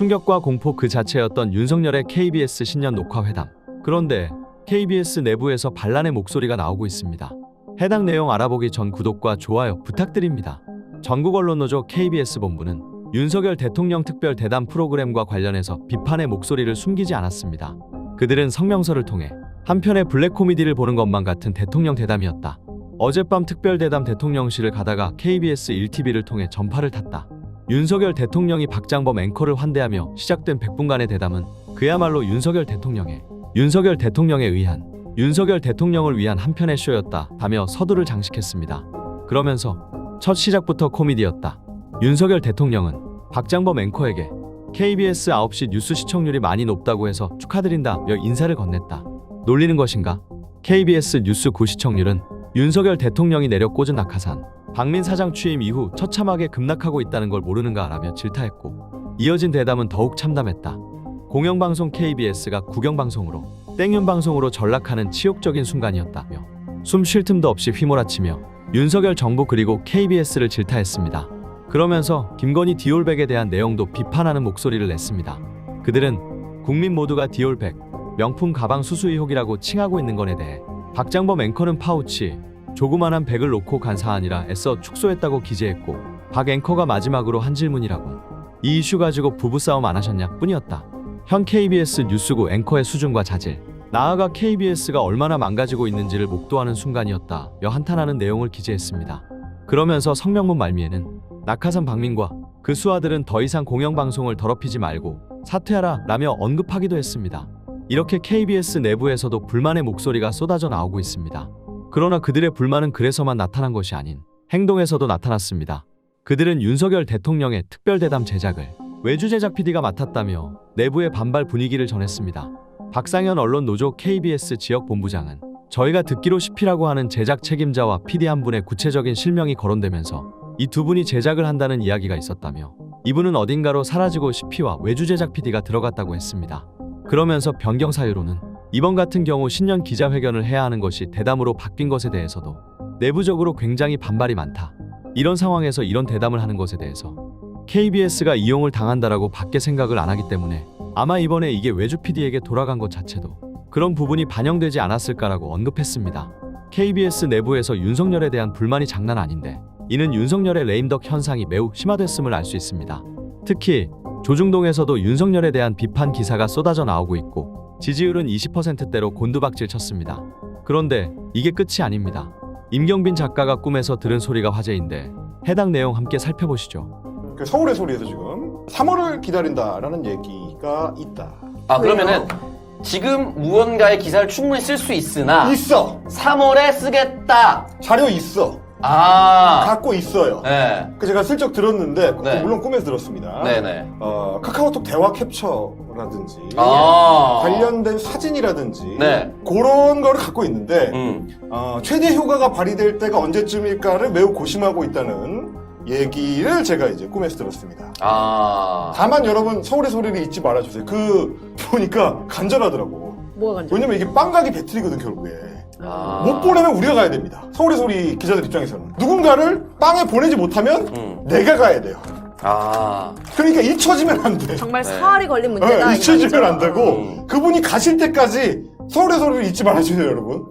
충격과 공포 그 자체였던 윤석열의 KBS 신년 녹화 회담. 그런데 KBS 내부에서 반란의 목소리가 나오고 있습니다. 해당 내용 알아보기 전 구독과 좋아요 부탁드립니다. 전국 언론노조 KBS 본부는 윤석열 대통령 특별 대담 프로그램과 관련해서 비판의 목소리를 숨기지 않았습니다. 그들은 성명서를 통해 한편의 블랙 코미디를 보는 것만 같은 대통령 대담이었다. 어젯밤 특별 대담 대통령실을 가다가 KBS 1TV를 통해 전파를 탔다. 윤석열 대통령이 박장범 앵커를 환대하며 시작된 100분간의 대담은 그야말로 윤석열 대통령의 윤석열 대통령에 의한 윤석열 대통령을 위한 한편의 쇼였다 다며 서두를 장식했습니다. 그러면서 첫 시작부터 코미디였다. 윤석열 대통령은 박장범 앵커에게 KBS 9시 뉴스 시청률이 많이 높다고 해서 축하드린다며 인사를 건넸다. 놀리는 것인가? KBS 뉴스 9 시청률은 윤석열 대통령이 내려 꽂은 낙하산 박민 사장 취임 이후 처참하게 급락하고 있다는 걸 모르는가 라며 질타했고 이어진 대담은 더욱 참담했다. 공영방송 KBS가 국영방송으로 땡윤방송으로 전락하는 치욕적인 순간이었다며 숨 쉴 틈도 없이 휘몰아치며 윤석열 정부 그리고 KBS를 질타했습니다. 그러면서 김건희 디올백에 대한 내용도 비판하는 목소리를 냈습니다. 그들은 국민 모두가 디올백 명품 가방 수수 의혹이라고 칭하고 있는 것에 대해 박장범 앵커는 파우치 조그만한 백을 놓고 간 사안이라 애써 축소했다고 기재했고 박 앵커가 마지막으로 한 질문이라고 이 이슈 가지고 부부싸움 안 하셨냐 뿐이었다. 현 KBS 뉴스국 앵커의 수준과 자질 나아가 KBS가 얼마나 망가지고 있는지를 목도하는 순간이었다. 며 한탄하는 내용을 기재했습니다. 그러면서 성명문 말미에는 낙하산 박민과 그 수하들은 더 이상 공영방송을 더럽히지 말고 사퇴하라 라며 언급하기도 했습니다. 이렇게 KBS 내부에서도 불만의 목소리가 쏟아져 나오고 있습니다. 그러나 그들의 불만은 그래서만 나타난 것이 아닌 행동에서도 나타났습니다. 그들은 윤석열 대통령의 특별대담 제작을 외주 제작 PD가 맡았다며 내부의 반발 분위기를 전했습니다. 박상현 언론 노조 KBS 지역 본부장은 저희가 듣기로 CP라고 하는 제작 책임자와 PD 한 분의 구체적인 실명이 거론되면서 이 두 분이 제작을 한다는 이야기가 있었다며 이분은 어딘가로 사라지고 CP와 외주 제작 PD가 들어갔다고 했습니다. 그러면서 변경 사유로는 이번 같은 경우 신년 기자회견을 해야 하는 것이 대담으로 바뀐 것에 대해서도 내부적으로 굉장히 반발이 많다. 이런 상황에서 이런 대담을 하는 것에 대해서 KBS가 이용을 당한다라고 밖에 생각을 안 하기 때문에 아마 이번에 이게 외주 PD에게 돌아간 것 자체도 그런 부분이 반영되지 않았을까라고 언급했습니다. KBS 내부에서 윤석열에 대한 불만이 장난 아닌데 이는 윤석열의 레임덕 현상이 매우 심화됐음을 알 수 있습니다. 특히 조중동에서도 윤석열에 대한 비판 기사가 쏟아져 나오고 있고 지지율은 20%대로 곤두박질 쳤습니다. 그런데 이게 끝이 아닙니다. 임경빈 작가가 꿈에서 들은 소리가 화제인데 해당 내용 함께 살펴보시죠. 그 서울의 소리에서 지금 3월을 기다린다라는 얘기가 있다. 아 그러면은 지금 무언가의 기사를 충분히 쓸 수 있으나 있어. 3월에 쓰겠다. 자료 있어. 아, 갖고 있어요. 네, 그 제가 슬쩍 들었는데 그 네. 물론 꿈에서 들었습니다. 네네. 어, 카카오톡 대화 캡처라든지 아, 관련된 사진이라든지 네. 그런 거를 갖고 있는데 음, 어, 최대 효과가 발휘될 때가 언제쯤일까를 매우 고심하고 있다는 얘기를 제가 이제 꿈에서 들었습니다. 아, 다만 여러분 서울의 소리를 잊지 말아주세요. 그 보니까 간절하더라고. 뭐가 간절? 왜냐면 이게 빵가기 배틀이거든 결국에. 아. 못 보내면 우리가 가야 됩니다. 서울의 소리 기자들 입장에서는 누군가를 빵에 보내지 못하면 음, 내가 가야 돼요. 아, 그러니까 잊혀지면 안 돼. 정말 네. 사활이 걸린 문제다. 네, 이 잊혀지면. 안 되고 음. 그분이 가실 때까지 서울의 소리를 잊지 말아주세요, 여러분.